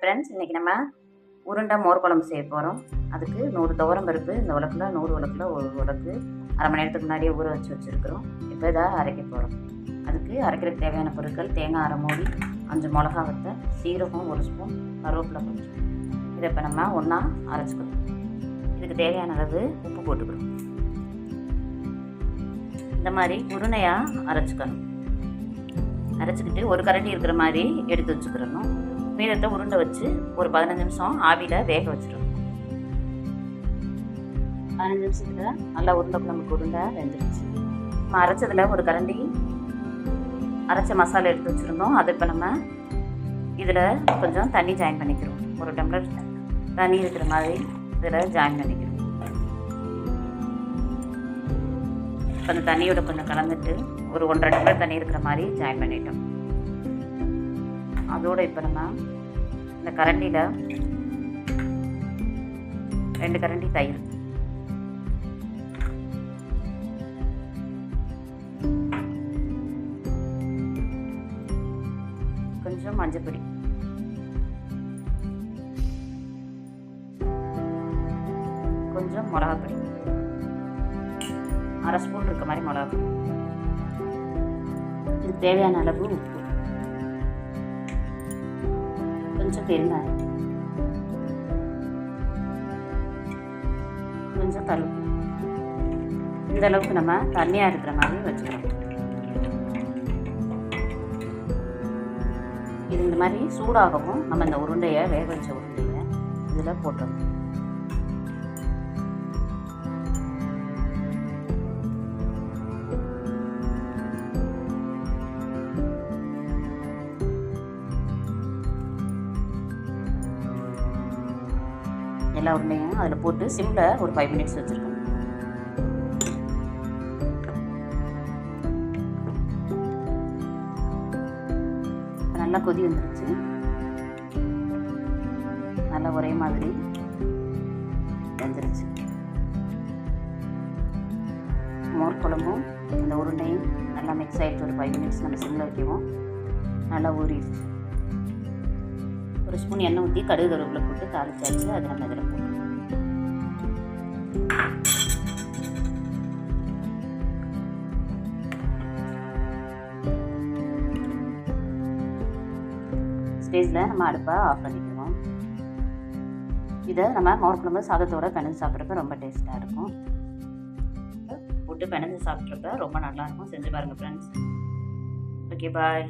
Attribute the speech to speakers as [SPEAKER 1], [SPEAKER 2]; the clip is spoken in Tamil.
[SPEAKER 1] ஃப்ரெண்ட்ஸ் இன்றைக்கி நம்ம உருண்டை மோர் குழம்பு செய்ய போகிறோம் அதுக்கு நூறு துவரம் பருப்பு இந்த உலக்கில் நூறு உலக்கில் ஒரு உலக்கு அரை மணி நேரத்துக்கு முன்னாடியே ஊற வச்சு வச்சுருக்குறோம். இப்போ இதை அரைக்க போகிறோம் அதுக்கு அரைக்கிறதுக்கு தேவையான பொருட்கள் தேங்காய் அரை மூடி அஞ்சு மிளகா வத்தை சீரகம் ஒரு ஸ்பூன் கருவேப்பிலை கொஞ்சம். இதை இப்போ நம்ம ஒன்றா அரைச்சிக்கணும். இதுக்கு தேவையான அளவு உப்பு போட்டுக்கணும். இந்த மாதிரி உருணையாக அரைச்சிக்கணும். அரைச்சிக்கிட்டு ஒரு கரண்டி இருக்கிற மாதிரி எடுத்து வச்சுக்கிறணும். மீதத்தை உருண்டை வச்சு ஒரு பதினஞ்சு நிமிஷம் ஆவியில் வேக வச்சிடணும் பதினஞ்சு நிமிஷத்தில் நல்லா உருண்டை நமக்கு உருண்டை வெந்துருச்சு. நம்ம அரைச்சதில் ஒரு கரண்டி அரைச்ச மசாலா எடுத்து வச்சுருந்தோம். அது இப்போ நம்ம இதில் கொஞ்சம் தண்ணி ஜாயின் பண்ணிக்கிறோம். ஒரு டம்ளர் தண்ணி இருக்கிற மாதிரி இதில் ஜாயின் பண்ணிக்கிறோம். இப்போ அந்த தண்ணியோட கொஞ்சம் கலந்துட்டு ஒரு ஒன்றரை டம்ளர் தண்ணி இருக்கிற மாதிரி ஜாயின் பண்ணிட்டோம். அதோடு இப்போ நம்ம இந்த கரண்டியில் ரெண்டு கரண்டி தயிர். கொஞ்சம் மஞ்சப்பொடி. கொஞ்சம் மிளகாப்பொடி அரை ஸ்பூன் இருக்க மாதிரி மிளகாப்பொடி இதுக்கு தேவையான அளவு உப்பு. கொஞ்சம் பெருங்காயம் கொஞ்சம் கருப்பு இந்த அளவுக்கு நம்ம தண்ணியாக இருக்கிற மாதிரி வச்சுக்கிறோம் இது இந்த மாதிரி சூடாகவும் நம்ம இந்த உருண்டையை வேக வச்ச உருண்டையை இதில் போட்டுறோம் எல்லா உருண்டையும் அதில் போட்டு சிம்மில் ஒரு ஃபைவ் மினிட்ஸ் வச்சுருக்கோம். நல்லா கொதி வந்துருச்சு. நல்லா ஒரே மாதிரி வெந்துருச்சு. மோர் குழம்பும் அந்த உருண்டையும் நல்லா மிக்ஸ் ஆகிட்டு ஒரு ஃபைவ் மினிட்ஸ் நம்ம சிம்மில் வைக்கவும் நல்லா ஊறிடுச்சு. ஒரு ஸ்பூன் எண்ணெய் ஊற்றி கடுகு கருவேப்பிலை போட்டு தாளிச்சாச்சு அதை நம்ம இதில் போட்டோம் ஸ்டேஜில் நம்ம அடுப்பை ஆஃப் பண்ணிக்கணும் இதை நம்ம மோர்க்குழம்பு சாதத்தோட பிணைஞ்சு சாப்பிட்றப்ப ரொம்ப டேஸ்ட்டாக இருக்கும். போட்டு பிணைஞ்சு சாப்பிட்றப்ப ரொம்ப நல்லாயிருக்கும் செஞ்சு பாருங்கள் ஃப்ரெண்ட்ஸ் ஓகே பாய்